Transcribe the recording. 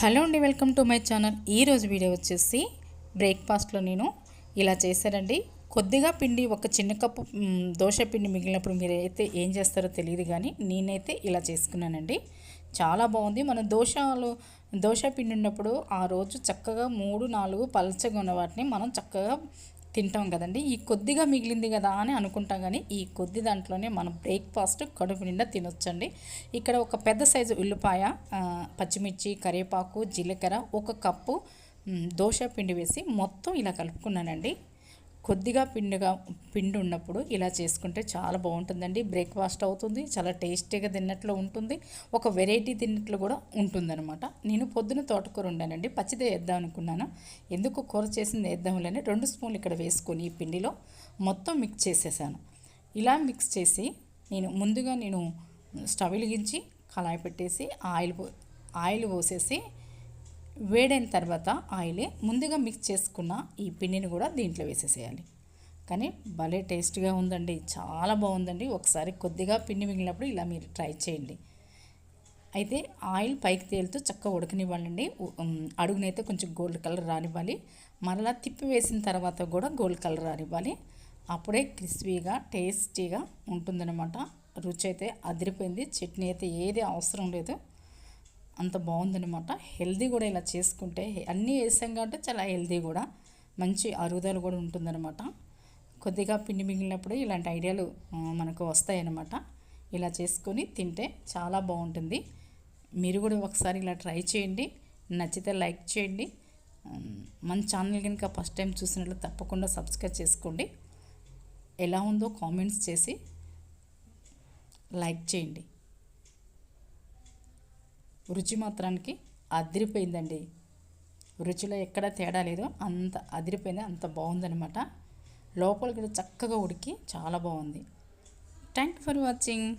Hello అండి welcome to my channel. ఈరోజు video వచ్చేసి బ్రేక్ఫాస్ట్లో నేను ఇలా చేశారండి కొద్దిగా పిండి ఒక చిన్న కప్పు దోశ పిండి మిగిలినప్పుడు మీరు అయితే ఏం చేస్తారో తెలియదు కానీ నేనైతే ఇలా చేసుకున్నానండి. చాలా బాగుంది. మనం దోశలు దోశ పిండి ఉన్నప్పుడు ఆ రోజు చక్కగా మూడు నాలుగు పలచగా ఉన్న వాటిని మనం చక్కగా తింటాం కదండి. ఈ కొద్దిగా మిగిలింది కదా అని అనుకుంటాం కానీ ఈ కొద్ది దాంట్లోనే మనం బ్రేక్ఫాస్ట్ కడుపు నిండా తినొచ్చండి. ఇక్కడ ఒక పెద్ద సైజు ఉల్లిపాయ పచ్చిమిర్చి కరివేపాకు జీలకర్ర ఒక కప్పు దోశ పిండి వేసి మొత్తం ఇలా కలుపుకున్నానండి. కొద్దిగా పిండిగా పిండి ఉన్నప్పుడు ఇలా చేసుకుంటే చాలా బాగుంటుందండి. బ్రేక్ఫాస్ట్ అవుతుంది చాలా టేస్టీగా తిన్నట్లు ఉంటుంది. ఒక వెరైటీ తిన్నట్లు కూడా ఉంటుందన్నమాట. నేను పొద్దున తోటకూర ఉండానండి పచ్చిదే వేద్దాం అనుకున్నాను. ఎందుకు కూర చేసింది వేద్దాంలేని రెండు స్పూన్లు ఇక్కడ వేసుకొని ఈ పిండిలో మొత్తం మిక్స్ చేసేసాను. ఇలా మిక్స్ చేసి నేను ముందుగా నేను స్టవ్ వెలిగించి కళాయి పెట్టేసి ఆయిల్ పో ఆయిల్ పోసేసి వేడైన తర్వాత ఆయిలే ముందుగా మిక్స్ చేసుకున్న ఈ పిండిని కూడా దీంట్లో వేసేసేయాలి కానీ భలే టేస్ట్గా ఉందండి. చాలా బాగుందండి. ఒకసారి కొద్దిగా పిండి మిగిలినప్పుడు ఇలా మీరు ట్రై చేయండి. అయితే ఆయిల్ పైకి తేలుతూ చక్కగా ఉడకనివ్వాలండి అడుగునైతే కొంచెం గోల్డ్ కలర్ రానివ్వాలి. మరలా తిప్పి వేసిన తర్వాత కూడా గోల్డ్ కలర్ రానివ్వాలి. అప్పుడే క్రిస్పీగా టేస్టీగా ఉంటుందన్నమాట. రుచి అయితే అదిరిపోయింది. చట్నీ అయితే ఏది అవసరం లేదు. అంత బాగుందనమాట హెల్దీ కూడా ఇలా చేసుకుంటే అన్నీ వేసాం కాబట్టి చాలా హెల్దీ కూడా. మంచి అరుగుదల కూడా ఉంటుందన్నమాట. కొద్దిగా పిండి మిగిలినప్పుడు ఇలాంటి ఐడియాలు మనకు వస్తాయన్నమాట. ఇలా చేసుకొని తింటే చాలా బాగుంటుంది. మీరు కూడా ఒకసారి ఇలా ట్రై చేయండి. నచ్చితే లైక్ చేయండి. మన ఛానల్ కనుక ఫస్ట్ టైం చూసినట్లు తప్పకుండా సబ్స్క్రైబ్ చేసుకోండి. ఎలా ఉందో కామెంట్స్ చేసి లైక్ చేయండి. రుచి మాత్రానికి అదిరిపోయిందండి. రుచిలో ఎక్కడ తేడా లేదు. అంత అదిరిపోయింది అంత బాగుందనమాట లోపలికి కూడా చక్కగా ఉడికి చాలా బాగుంది. Thank you for watching.